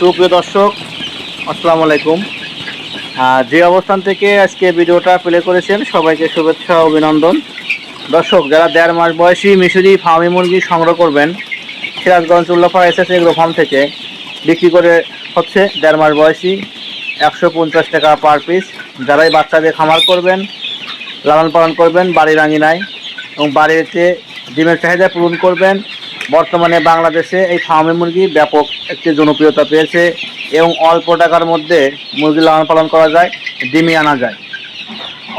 সুপ্রিয় দর্শক, আসসালামু আলাইকুম। যে অবস্থান থেকে আজকে ভিডিওটা প্লে করেছেন, সবাইকে শুভেচ্ছা, অভিনন্দন। দর্শক, যারা দেড় মাস বয়সী মিশরি ফার্মি মুরগি সংগ্রহ করবেন, সিরাজগঞ্জ উল্লাফা এস এস এগ্রো ফার্ম থেকে বিক্রি করে হচ্ছে দেড় মাস বয়সী, একশো পঞ্চাশ টাকা পার পিস। যারাই বাচ্চাদের খামার করবেন, লালন পালন করবেন বাড়ির আঙিনায় এবং বাড়িতে ডিমের চাহিদা পূরণ করবেন বর্তমানে বাংলাদেশে এই ফার্মি মুরগি ব্যাপক একটি জনপ্রিয়তা পেয়েছে এবং অল্প টাকার মধ্যে মুরগি লালন পালন করা যায় ডিমই আনা যায়।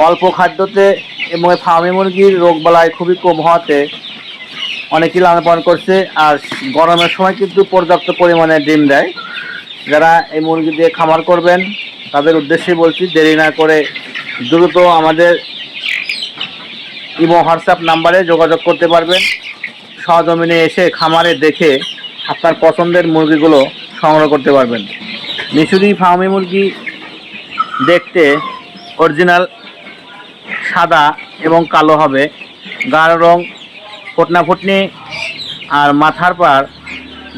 অল্প খাদ্যতে এবং ফার্মি মুরগির রোগবালাই খুবই কম হওয়াতে অনেকেই লালন পালন করছে আর গরমের সময় কিন্তু পর্যাপ্ত পরিমাণে ডিম দেয়। যারা এই মুরগি দিয়ে খামার করবেন, তাদের উদ্দেশ্যে বলছি, দেরি না করে দ্রুত আমাদের ইমো হোয়াটসঅ্যাপ নাম্বারে যোগাযোগ করতে পারবেন। সহজমিনে এসে খামারে দেখে আপনার পছন্দের মুরগিগুলো সংগ্রহ করতে পারবেন। মিশরি ফার্মি মুরগি দেখতে অরিজিনাল, সাদা এবং কালো হবে। গাঢ় রং, ফটনা ফুটনি আর মাথার পার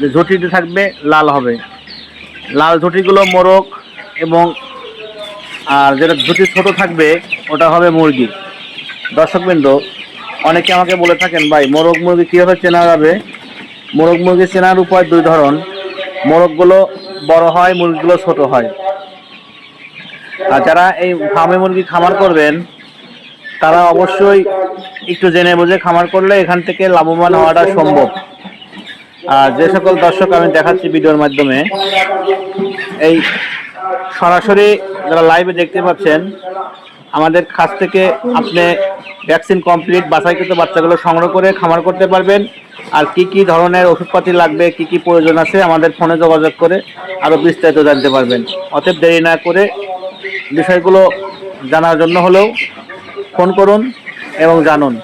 যে ঝুঁটিতে থাকবে, লাল হবে। লাল ঝুঁটিগুলো মোরগ এবং আর যেটা ঝুঁটি ছোট থাকবে, ওটা হবে মুরগি। দর্শকবৃন্দ অনেকে আমাকে বলে থাকেন, ভাই, মোরগ মুরগি কীভাবে চেনা যাবে? মোরগ মুরগি চেনার উপায় দুই ধরন। মোরগগুলো বড় হয়, মুরগিগুলো ছোট হয়। আর যারা এই ফার্মে মুরগি খামার করবেন, তারা অবশ্যই একটু জেনে বুঝে খামার করলে এখান থেকে লাভবান হওয়াটা সম্ভব। আর যে সকল দর্শক আমি দেখাচ্ছি ভিডিওর মাধ্যমে, এই সরাসরি যারা লাইভে দেখতে পাচ্ছেন আমাদের কাছ থেকে আপনি ভ্যাকসিন কমপ্লিট বাছাইকৃত বাচ্চাগুলো সংগ্রহ করে খামার করতে পারবেন। আর কি কি ধরনের ওষুধপাতি লাগবে, কি কি প্রয়োজন আছে আমাদের ফোনে যোগাযোগ করে আরও বিস্তারিত জানতে পারবেন। অতএব দেরি না করে বিষয়গুলো জানার জন্য হলেও ফোন করুন এবং জানুন।